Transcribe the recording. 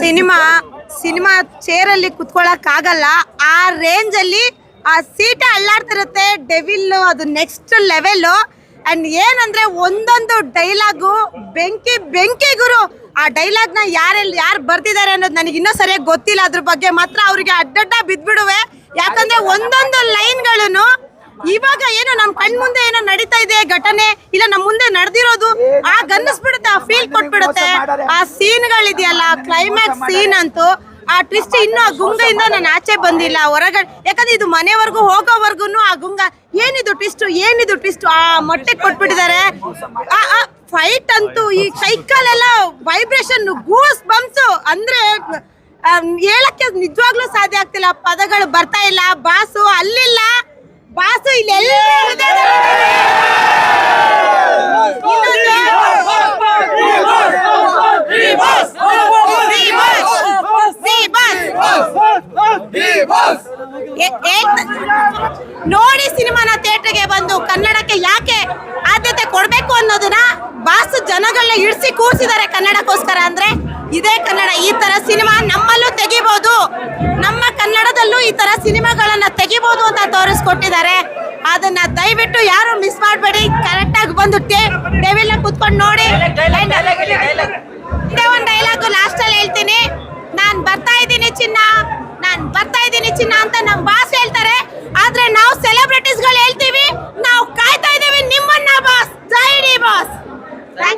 Cinema cinema ಚೇರಲ್ಲಿ ಕುತ್ಕೊಳಕ್ ಆಗಲ್ಲ ಆ range ಅಲ್ಲಿ ಆ ಸೀಟ್ ಅಲ್ಲಾಡ್ತಿರುತ್ತೆ ಡೆವಿಲ್ ಅದು ನೆಕ್ಸ್ಟ್ ಲೆವೆಲ್ ಅಂಡ್ ಏನಂದ್ರೆ ಒಂದೊಂದು ಡೈಲಾಗು ಬೆಂಕಿ ಬೆಂಕಿ ಗುರು. ಆ ಡೈಲಾಗ್ನ ಯಾರೆಲ್ಲಿ ಯಾರು ಬರ್ತಿದ್ದಾರೆ ಅನ್ನೋದು ನನಗೆ ಇನ್ನೂ ಸರಿಯಾಗಿ ಗೊತ್ತಿಲ್ಲ. ಅದ್ರ ಬಗ್ಗೆ ಮಾತ್ರ ಅವ್ರಿಗೆ ಅಡ್ಡಡ್ಡ ಬಿದ್ಬಿಡುವೆ. ಯಾಕಂದ್ರೆ ಒಂದೊಂದು ಲೈನ್ಗಳನ್ನು ಇವಾಗ ಏನು ನಮ್ ಕಣ್ ಮುಂದೆ ಏನೋ ನಡೀತಾ ಇದೆ ಘಟನೆ. ಇಲ್ಲ ನಮ್ ಮುಂದೆ ನಡೆದಿರೋದು. ಆ ಗನ್ನಿಸ್ಬಿಡುತ್ತೆ ಆ ಫೀಲ್ ಕೊಟ್ಬಿಡುತ್ತೆ. ಆ ಸೀನ್ಗಳಿದೆಯಲ್ಲ ಕ್ಲೈಮ್ಯಾಕ್ಸ್ ಸೀನ್ ಅಂತೂ ಆ ಟ್ವಿಸ್ಟ್ ಇನ್ನು ಆ ಗುಂಗದಿಂದ ನಾನು ಆಚೆ ಬಂದಿಲ್ಲ. ಹೊರಗಡೆ ಯಾಕಂದ್ರೆ ಇದು ಮನೆವರೆಗೂ ಹೋಗೋವರೆಗೂ ಆ ಗುಂಗ ಏನಿದು ಟ್ವಿಸ್ಟ್ ಏನಿದು ಟ್ವಿಸ್ಟ್ ಆ ಮೊಟ್ಟೆ ಕೊಟ್ಬಿಟ್ಟಿದ್ದಾರೆ. ಫೈಟ್ ಅಂತೂ ಈ ಕೈಕಾಲೆಲ್ಲ ವೈಬ್ರೇಷನ್ ಗೂಸ್ ಬಂಪ್ಸು ಅಂದ್ರೆ ಹೇಳಕ್ಕೆ ನಿಜವಾಗ್ಲೂ ಸಾಧ್ಯ ಆಗ್ತಿಲ್ಲ. ಪದಗಳು ಬರ್ತಾ ಇಲ್ಲ. ಬಾಸು ಅಲ್ಲಿಲ್ಲ. ಬಾಸು ಇಲ್ಲೆಲ್ಲ ನೋಡಿ ಸಿನಿಮಾನ ಥಿಯೇಟರ್ಗೆ ಬಂದು ಕನ್ನಡಕ್ಕೆ ಯಾಕೆ ಆದ್ಯತೆ ಕೊಡಬೇಕು ಅನ್ನೋದನ್ನ ಬಾಸು ಜನಗಳನ್ನ ಇಳಿಸಿ ಕೂರಿಸಿದ್ದಾರೆ ಕನ್ನಡಕ್ಕೋಸ್ಕರ ಅಂದ್ರೆ ಇದೇ ಕನ್ನಡ. ಈ ತರ ಸಿನಿಮಾ ನಮ್ಮಲ್ಲೂ ತೆಗಿಬಹುದು ನಮ್ಮ ಕನ್ನಡದಲ್ಲೂ ಈ ತರ ಸಿನಿಮಾಗಳನ್ನ ತೆಗಿಬಹುದು ಅಂತ ತೋರಿಸ್ಕೊಟ್ಟಿದ್ದಾರೆ. ಅದನ್ನ ದಯವಿಟ್ಟು ಯಾರು ಮಿಸ್ ಮಾಡಬೇಡಿ. ಕರೆಕ್ಟ್ ಆಗಿ ಬಂದು ಟೇಬಲ್ ಕುತ್ಕೊಂಡು ನೋಡಿ. ಇದೇ ಒಂದು ಡೈಲಾಗ್ ಲಾಸ್ಟ್ ಅಲ್ಲಿ ಹೇಳ್ತೀನಿ. ನಾನ್ ಬರ್ತಾ ಇದ್ದೀನಿ ಚಿನ್ನ. ನಾನ್ ಬರ್ತಾ ఇచ్చినంత నా భాష